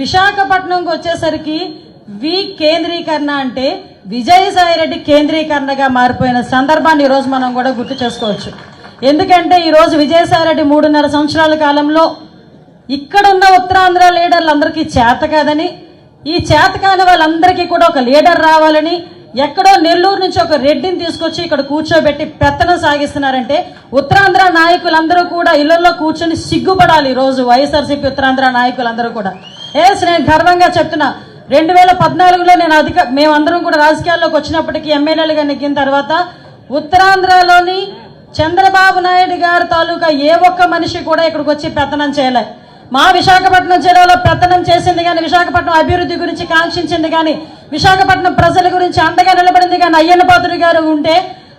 విశాఖపట్నంకి వచ్చేసరికి వి కేంద్రీకరణ అంటే విజయసాయి రెడ్డి కేంద్రీకరణగా మారిపోయిన సందర్భాన్ని ఈరోజు మనం కూడా గుర్తు చేసుకోవచ్చు. ఎందుకంటే ఈరోజు విజయసాయి రెడ్డి మూడున్నర సంవత్సరాల కాలంలో ఇక్కడున్న ఉత్తరాంధ్ర లీడర్లందరికీ చేత కాదని ఈ చేత కాని వాళ్ళందరికీ కూడా ఒక లీడర్ రావాలని ఎక్కడో నెల్లూరు నుంచి ఒక రెడ్డిని తీసుకొచ్చి ఇక్కడ కూర్చోబెట్టి పెత్తనం సాగిస్తున్నారంటే ఉత్తరాంధ్ర నాయకులందరూ కూడా ఇళ్ళలో కూర్చొని సిగ్గుపడాలి ఈరోజు రోజు వైఎస్ఆర్సీపీ ఉత్తరాంధ్ర నాయకులందరూ కూడా. ఎస్ నేను గర్వంగా చెప్తున్నా. రెండు వేల పద్నాలుగులో నేను అధిక మేమందరం కూడా రాజకీయాల్లోకి వచ్చినప్పటికీ ఎమ్మెల్యేలుగా నెగ్గిన తర్వాత ఉత్తరాంధ్రలోని చంద్రబాబు నాయుడు గారి తాలూకా ఏ ఒక్క మనిషి కూడా ఇక్కడికి వచ్చి పెత్తనం చేయలే. మా విశాఖపట్నం జిల్లాలో పెత్తనం చేసింది కానీ విశాఖపట్నం అభివృద్ధి గురించి కాంక్షించింది కానీ విశాఖపట్నం ప్రజల గురించి అండగా నిలబడింది కానీ అయ్యన్న పాత్రుడు గారు ఉంటే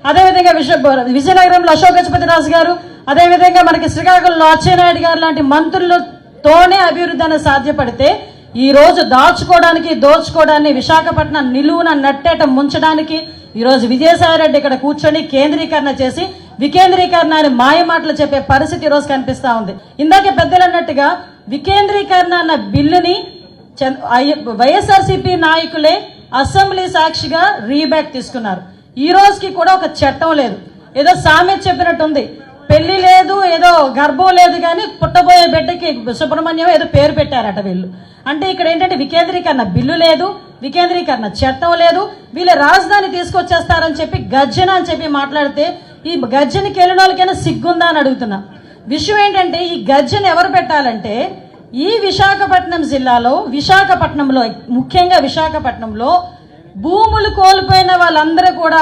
అదేవిధంగా విశ విజయనగరంలో అశోక్ గజపతి రాజు గారు అదేవిధంగా మనకి శ్రీకాకుళంలో అచ్చెన్నాయుడు గారు లాంటి మంత్రులు తోనే అభివృద్ధి అనేది సాధ్యపడితే ఈరోజు దాచుకోవడానికి దోచుకోవడాన్ని విశాఖపట్నం నిలువున నట్టేట ముంచడానికి ఈరోజు విజయసాయిరెడ్డి విజయసాయి రెడ్డి ఇక్కడ కూర్చొని కేంద్రీకరణ చేసి వికేంద్రీకరణ అని మాయమాటలు చెప్పే పరిస్థితి ఈరోజు రోజు కనిపిస్తా ఉంది. ఇందాకే పెద్దలు అన్నట్టుగా వికేంద్రీకరణ అన్న బిల్లుని చంద్- వైఎస్ఆర్సీపీ నాయకులే అసెంబ్లీ సాక్షిగా రీబ్యాక్ తీసుకున్నారు. ఈ రోజుకి కూడా ఒక చట్టం లేదు. ఏదో సామెత చెప్పినట్టుంది. పెళ్ళి లేదు ఏదో గర్భం లేదు కానీ పుట్టబోయే బిడ్డకి సుబ్రహ్మణ్యం ఏదో పేరు పెట్టారట వీళ్ళు. అంటే ఇక్కడ ఏంటంటే వికేంద్రీకరణ బిల్లు లేదు వికేంద్రీకరణ చట్టం లేదు వీళ్ళు రాజధాని తీసుకొచ్చేస్తారని చెప్పి గర్జన అని చెప్పి మాట్లాడితే ఈ గర్జనకి వెళ్ళిన వాళ్ళకైనా సిగ్గుందా అని అడుగుతున్నా. విషయం ఏంటంటే ఈ గర్జన ఎవరు పెట్టాలంటే ఈ విశాఖపట్నం జిల్లాలో విశాఖపట్నంలో ముఖ్యంగా విశాఖపట్నంలో భూములు కోల్పోయిన వాళ్ళందరూ కూడా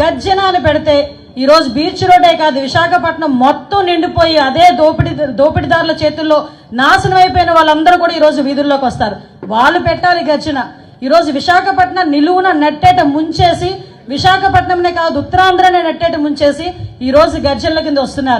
గర్జన అని పెడితే ఈరోజు బీచ్ రోడ్డే కాదు విశాఖపట్నం మొత్తం నిండిపోయి అదే దోపిడీ దోపిడిదారుల చేతుల్లో నాశనం అయిపోయిన వాళ్ళందరూ కూడా ఈరోజు వీధుల్లోకి వస్తారు. వాళ్ళు పెట్టాలి గర్జన. ఈరోజు విశాఖపట్నం నిలువున నెట్టేట ముంచేసి విశాఖపట్నంనే కాదు ఉత్తరాంధ్రనే నెట్టేట ముంచేసి ఈరోజు గర్జనల కింద వస్తున్నారు.